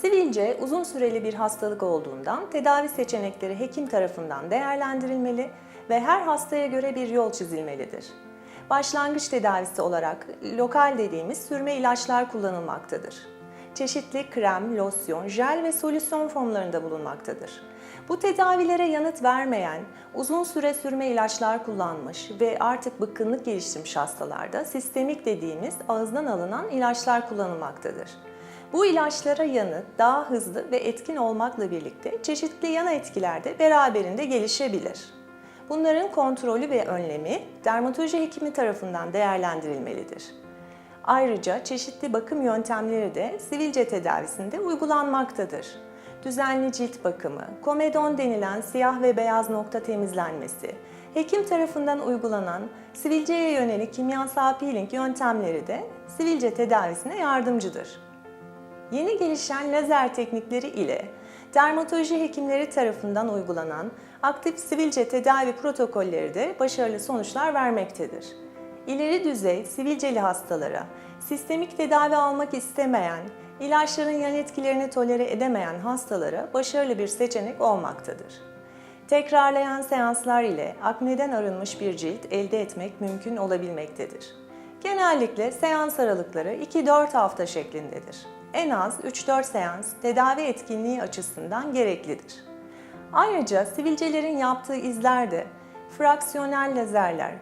Sivilce uzun süreli bir hastalık olduğundan tedavi seçenekleri hekim tarafından değerlendirilmeli ve her hastaya göre bir yol çizilmelidir. Başlangıç tedavisi olarak lokal dediğimiz sürme ilaçlar kullanılmaktadır. Çeşitli krem, losyon, jel ve solüsyon formlarında bulunmaktadır. Bu tedavilere yanıt vermeyen, uzun süre sürme ilaçlar kullanmış ve artık bıkkınlık geliştirmiş hastalarda sistemik dediğimiz ağızdan alınan ilaçlar kullanılmaktadır. Bu ilaçlara yanıt daha hızlı ve etkin olmakla birlikte çeşitli yan etkiler de beraberinde gelişebilir. Bunların kontrolü ve önlemi dermatoloji hekimi tarafından değerlendirilmelidir. Ayrıca çeşitli bakım yöntemleri de sivilce tedavisinde uygulanmaktadır. Düzenli cilt bakımı, komedon denilen siyah ve beyaz nokta temizlenmesi, hekim tarafından uygulanan sivilceye yönelik kimyasal peeling yöntemleri de sivilce tedavisine yardımcıdır. Yeni gelişen lazer teknikleri ile dermatoloji hekimleri tarafından uygulanan aktif sivilce tedavi protokolleri de başarılı sonuçlar vermektedir. İleri düzey sivilceli hastalara, sistemik tedavi almak istemeyen, ilaçların yan etkilerini tolere edemeyen hastalara başarılı bir seçenek olmaktadır. Tekrarlayan seanslar ile akneden arınmış bir cilt elde etmek mümkün olabilmektedir. Genellikle seans aralıkları 2-4 hafta şeklindedir. En az 3-4 seans tedavi etkinliği açısından gereklidir. Ayrıca sivilcelerin yaptığı izler de fraksiyonel lazerler,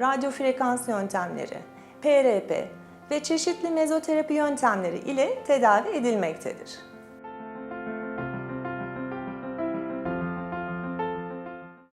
radyo frekans yöntemleri, PRP ve çeşitli mezoterapi yöntemleri ile tedavi edilmektedir.